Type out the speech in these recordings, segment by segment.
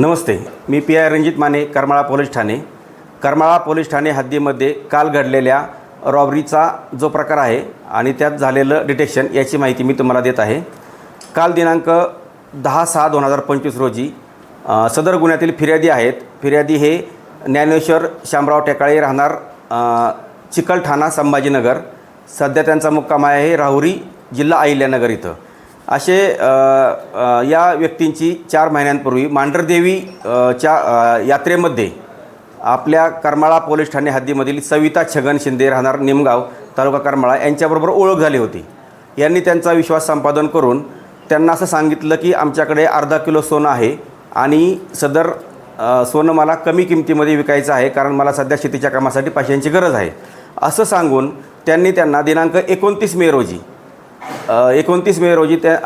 Namaste me P I Ranjit Mane Karmala police Thane. Karmala police ठाणे हद्दीमध्ये काल घडलेल्या रॉबरीचा जो प्रकार आहे आणि त्यात झालेलं डिटेक्शन याची माहिती मी तुम्हाला देत आहे. काल दिनांक दहा सहा दोन हजार पंचवीस रोजी सदर गुन्ह्यातील फिर्यादी आहेत. फिर्यादी हे ज्ञानेश्वर शामराव टेकाळे राहणार चिकलठाणा संभाजीनगर. सध्या त्यांचा मुक्काम आहे राहुरी जिल्हा अहिल्यानगर इथं. असे या व्यक्तींची चार महिन्यांपूर्वी मांढरदेवी च्या यात्रेमध्ये आपल्या करमाळा पोलीस ठाणे हद्दीमधील सविता छगन शिंदे राहणार निमगाव तालुका करमाळा यांच्याबरोबर ओळख झाली होती. यांनी त्यांचा विश्वास संपादन करून त्यांना असं सांगितलं की आमच्याकडे अर्धा किलो सोनं आहे आणि सदर सोनं मला कमी किमतीमध्ये विकायचं आहे कारण मला सध्या शेतीच्या कामासाठी पैशांची गरज आहे. असं सांगून त्यांनी त्यांना दिनांक एकोणतीस मे रोजी एकोणतीस मे रोजी त्या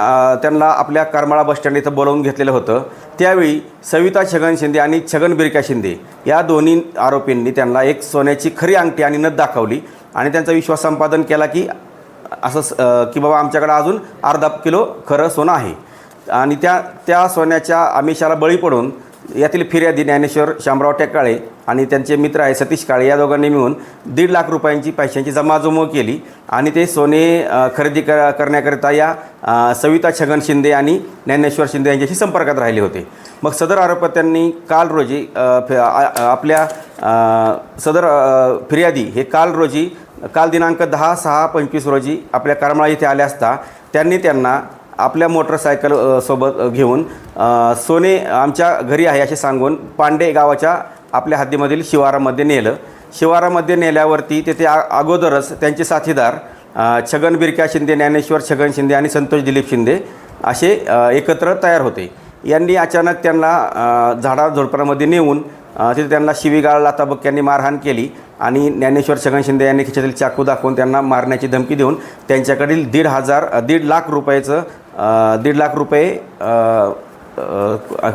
त्यांना आपल्या करमाळा बसस्टँड इथं बोलावून घेतलेलं होतं. त्यावेळी सविता छगन शिंदे आणि छगन बिरका शिंदे या दोन्ही आरोपींनी त्यांना एक सोन्याची खरी अंगठी आणि नथ दाखवली आणि त्यांचा विश्वास संपादन केला की असं की बाबा आमच्याकडं अजून अर्धा किलो खरं सोनं आहे. आणि त्या त्या सोन्याच्या आमिषाला बळी पडून यातील फिर्यादी ज्ञानेश्वर शामराव टेकाळे आणि त्यांचे मित्र आहे सतीश काळे या दोघांनी मिळून दीड लाख रुपयांची पैशांची जमाजमव केली. आणि ते सोने खरेदी कर करण्याकरिता या सविता छगन शिंदे आणि ज्ञानेश्वर शिंदे यांच्याशी संपर्कात राहिले होते. मग सदर आरोपत्यांनी काल रोजी आपल्या सदर फिर्यादी हे काल रोजी काल दिनांक दहा सहा पंचवीस रोजी आपल्या करमाळा इथे आले असता त्यांनी त्यांना आपल्या मोटरसायकल सोबत घेऊन सोने आमच्या घरी आहे असे सांगून पांडे गावाच्या आपल्या हद्दीमधील शिवारामध्ये नेलं. शिवारामध्ये नेल्यावरती तेथे आ अगोदरच त्यांचे साथीदार छगन बिरक्या शिंदे ज्ञानेश्वर छगन शिंदे आणि संतोष दिलीप शिंदे असे एकत्र तयार होते. यांनी अचानक त्यांना झाडा झाडाझुडपांमध्ये नेऊन तिथे त्यांना शिवीगाळ लाताबक्क्यांनी मारहाण केली आणि ज्ञानेश्वर छगन शिंदे यांनी खिशातील चाकू दाखवून त्यांना मारण्याची धमकी देऊन त्यांच्याकडील दीड हजार दीड लाख रुपयाचं दीड लाख रुपये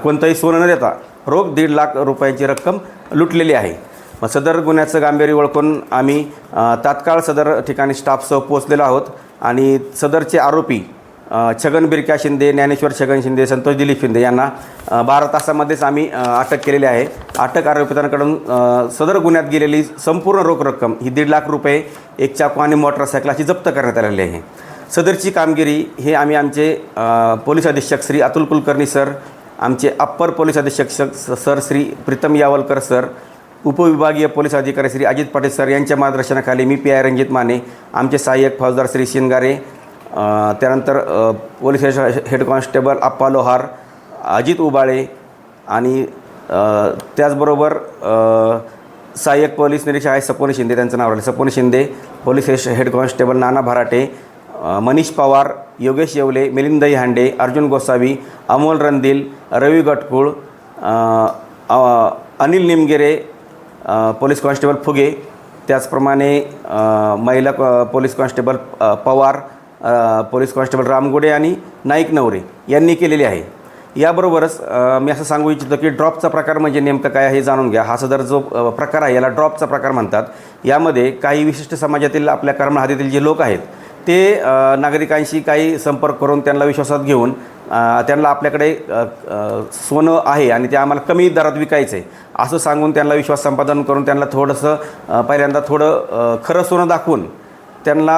कोणतंही सोनं न देता रोख दीड लाख रुपयांची रक्कम लुटलेली आहे. मग सदर गुन्ह्याचं गांभीर्य ओळखून आम्ही तात्काळ सदर ठिकाणी स्टाफसह पोहोचलेलो आहोत आणि सदरचे आरोपी छगन बिरक्या शिंदे ज्ञानेश्वर छगन शिंदे संतोष दिलीप शिंदे यांना बारा तासामध्येच आम्ही अटक केलेली आहे. अटक आरोपितांकडून सदर गुन्ह्यात गेलेली संपूर्ण रोख रक्कम ही दीड लाख रुपये एक चाकू आणि मोटरसायकल अशी जप्त करण्यात आलेली आहे. सदरची कामगिरी हे आम्ही आमचे पोलीस अधीक्षक श्री अतुल कुलकर्णी सर आमचे अप्पर पोलीस अधीक्षक स- सर श्री प्रीतम यावलकर सर उपविभागीय पोलीस अधिकारी श्री अजित पाटील सर यांच्या मार्गदर्शनाखाली मी पी आय रणजित माने आमचे सहाय्यक फौजदार श्री शिंगारे त्यानंतर police head head constable Appa Lohar Ajit Ubale आणि त्याचबरोबर सहाय्यक पोलीस निरीक्षक आहे सपोनी शिंदे त्यांचं नाव राहिलं. सपोनी Shinde police head constable Nana Bharate Manish Pawar Yogesh Yewale Milind Hande Arjun Gosavi Amol Randil Ravi Gatkul Anil Nimgire police constable Phuge त्याचप्रमाणे महिला police constable Pawar police constable Ramgude आणि नाईक नवरे यांनी केलेली आहे. याबरोबरच मी असं सांगू इच्छितो की ड्रॉपचा प्रकार म्हणजे नेमकं काय आहे हे जाणून घ्या. हा सदर जो प्रकार आहे याला ड्रॉपचा प्रकार म्हणतात. यामध्ये काही विशिष्ट समाजातील आपल्या कर्म जे लोक आहेत ते नागरिकांशी काही संपर्क करून त्यांना विश्वासात घेऊन त्यांना आपल्याकडे सोनं आहे आणि ते आम्हाला कमी दरात विकायचं आहे असं सांगून त्यांना विश्वास संपादन करून त्यांना थोडंसं पहिल्यांदा थोडं खरं सोनं दाखवून त्यांना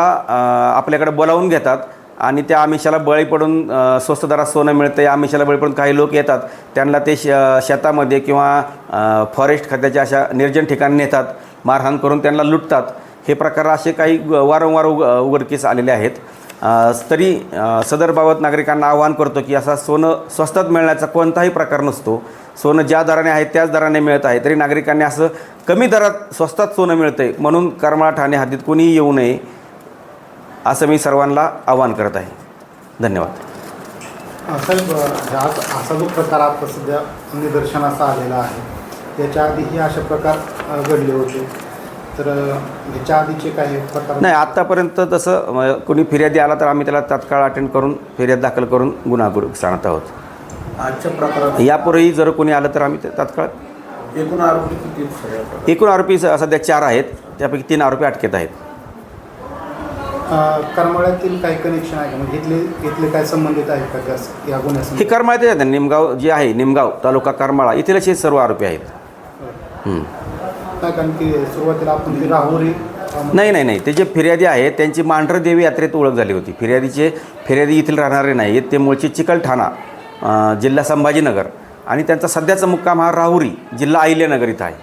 आपल्याकडे बोलावून घेतात आणि त्या आमिषाला बळी पडून स्वस्त दरात सोनं मिळतं या आमिषाला बळी पडून काही लोक येतात त्यांना ते श शेतामध्ये किंवा फॉरेस्ट खात्याच्या अशा निर्जन ठिकाणी नेतात मारहाण करून त्यांना लुटतात. हे प्रकार असे काही वारंवार उग उघडकीस आलेले आहेत. तरी सदरबाबत नागरिकांना आवाहन करतो की असा सोनं स्वस्तात मिळण्याचा कोणताही प्रकार नसतो. सोनं ज्या दराने आहे त्याच दराने मिळत आहे. तरी नागरिकांनी असं कमी दरात स्वस्तात सोनं मिळतं आहे म्हणून करमाळा ठाणे हद्दीत कोणीही येऊ नये असं मी सर्वांना आवाहन करत आहे. धन्यवाद. साहेब अ, आज असा जो प्रकार आता सध्या निदर्शनाचा आलेला आहे याच्या आधीही असे प्रकार घडले होते. तर आधीचे काही प्रकार नाही आत्तापर्यंत तसं कोणी फिर्यादी आला तर आम्ही त्याला तात्काळ अटेंड करून फिर्याद दाखल करून गुन्हा सांगत आहोत. आजच्या प्रकारात यापूर्वी जर कोणी आलं तर आम्ही ते तात्काळ एकूण आरोपी किती? एकूण आरोपी स- सध्या चार आहेत. त्यापैकी तीन आरोपी अटकेत आहेत. करमाळ्यातील काही कनेक्शन आहे का? म्हणजे इथले इथले काय संबंधित आहेत का? या हे आहेत निमगाव जे आहे निमगाव तालुका करमाळा इथलेच हे सर्व आरोपी आहेत. नाही कारण की सुरुवातीला आपण ती राहुरी नाही नाही नाही. ते जे फिर्यादी आहेत त्यांची मांढरदेवी यात्रेत ओळख झाली होती. फिर्यादीचे फिर्यादी येथील राहणारे नाही. आहेत ते मूळचे चिकलठाणा जिल्हा संभाजीनगर आणि त्यांचा सध्याचा मुक्काम हा राहुरी जिल्हा अहिल्यानगर इथं आहे.